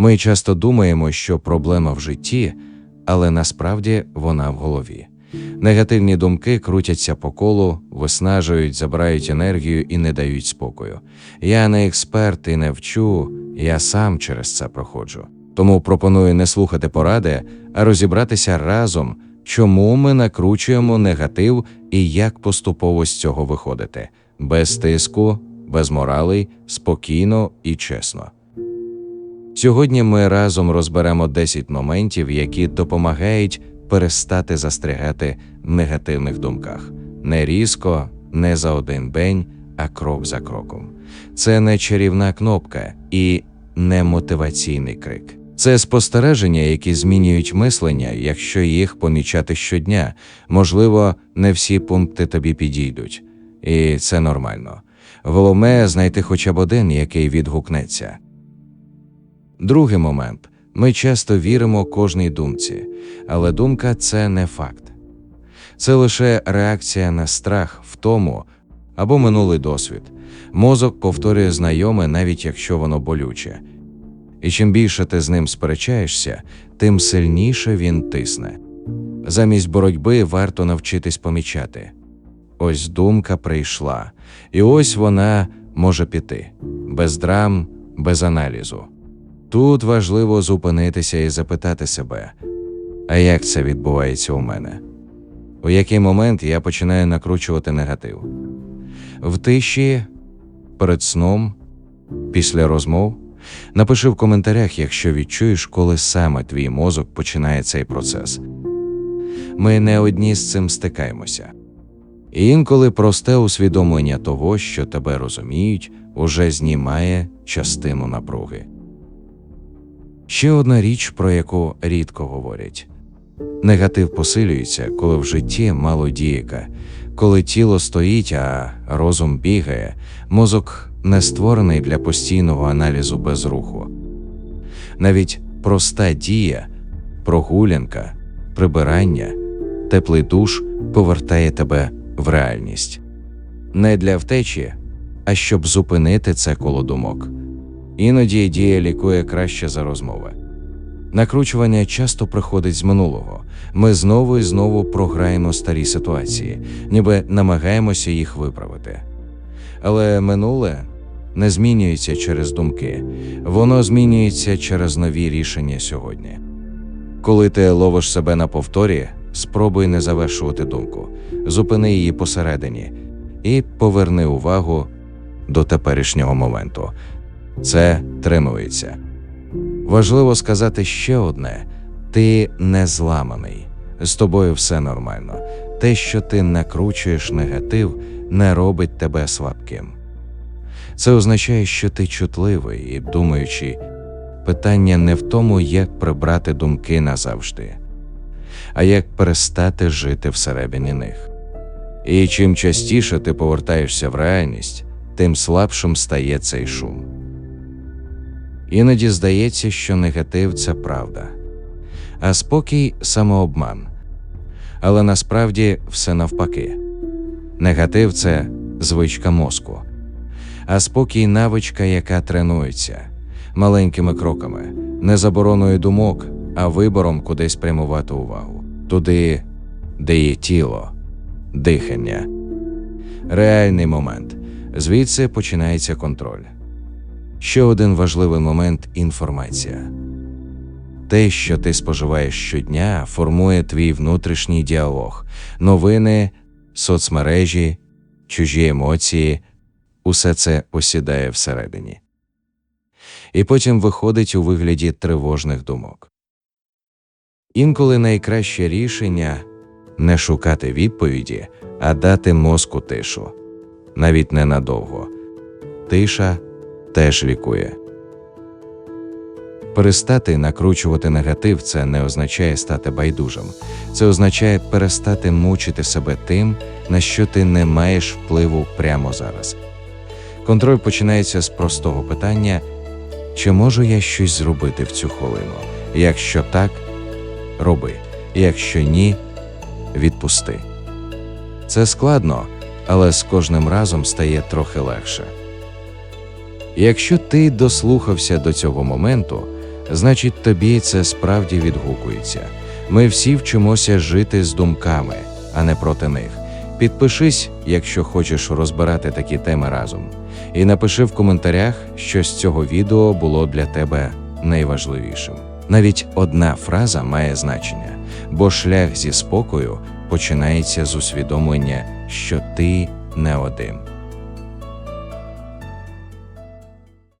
Ми часто думаємо, що проблема в житті, але насправді вона в голові. Негативні думки крутяться по колу, виснажують, забирають енергію і не дають спокою. Я не експерт і не вчу, я сам через це проходжу. Тому пропоную не слухати поради, а розібратися разом, чому ми накручуємо негатив і як поступово з цього виходити, без тиску, без моралей, спокійно і чесно. Сьогодні ми разом розберемо 10 моментів, які допомагають перестати застрягати в негативних думках. Не різко, не за один день, а крок за кроком. Це не чарівна кнопка і не мотиваційний крик. Це спостереження, які змінюють мислення, якщо їх помічати щодня. Можливо, не всі пункти тобі підійдуть, і це нормально. Головне знайти хоча б один, який відгукнеться. Другий момент ми часто віримо кожній думці, але думка це не факт. Це лише реакція на страх, втому або минулий досвід. Мозок повторює знайоме, навіть якщо воно болюче. І чим більше ти з ним сперечаєшся, тим сильніше він тисне. Замість боротьби варто навчитись помічати. Ось думка прийшла, і ось вона може піти без драм, без аналізу. Тут важливо зупинитися і запитати себе, а як це відбувається у мене? У який момент я починаю накручувати негатив? В тиші, перед сном, після розмов? Напиши в коментарях, якщо відчуєш, коли саме твій мозок починає цей процес. Ми не одні з цим стикаємося. І інколи просте усвідомлення того, що тебе розуміють, уже знімає частину напруги. Ще одна річ, про яку рідко говорять. Негатив посилюється, коли в житті мало діяка, коли тіло стоїть, а розум бігає, мозок не створений для постійного аналізу без руху. Навіть проста дія, прогулянка, прибирання, теплий душ повертає тебе в реальність. Не для втечі, а щоб зупинити це коло думок. Іноді дія лікує краще за розмови. Накручування часто приходить з минулого. Ми знову і знову програємо старі ситуації, ніби намагаємося їх виправити. Але минуле не змінюється через думки, воно змінюється через нові рішення сьогодні. Коли ти ловиш себе на повторі, спробуй не завершувати думку, зупини її посередині і поверни увагу до теперішнього моменту. Це тренується. Важливо сказати ще одне: ти не зламаний, з тобою все нормально. Те, що ти накручуєш негатив, не робить тебе слабким. Це означає, що ти чутливий і думаючи, питання не в тому, як прибрати думки назавжди, а як перестати жити всередині них. І чим частіше ти повертаєшся в реальність, тим слабшим стає цей шум. Іноді здається, що негатив це правда, а спокій самообман. Але насправді все навпаки. Негатив це звичка мозку, а спокій навичка, яка тренується маленькими кроками, не забороною думок, а вибором куди спрямувати увагу, туди, де є тіло, дихання. Реальний момент. Звідси починається контроль. Ще один важливий момент інформація. Те, що ти споживаєш щодня, формує твій внутрішній діалог, новини, соцмережі, чужі емоції, усе це осідає всередині. І потім виходить у вигляді тривожних думок. Інколи найкраще рішення не шукати відповіді, а дати мозку тишу, навіть ненадовго. Тиша теж лікує. Перестати накручувати негатив це не означає стати байдужим. Це означає перестати мучити себе тим, на що ти не маєш впливу прямо зараз. Контроль починається з простого питання: чи можу я щось зробити в цю хвилину? Якщо так, роби. Якщо ні, відпусти. Це складно, але з кожним разом стає трохи легше. Якщо ти дослухався до цього моменту, значить тобі це справді відгукується. Ми всі вчимося жити з думками, а не проти них. Підпишись, якщо хочеш розбирати такі теми разом. І напиши в коментарях, що з цього відео було для тебе найважливішим. Навіть одна фраза має значення, бо шлях зі спокою починається з усвідомлення, що ти не один.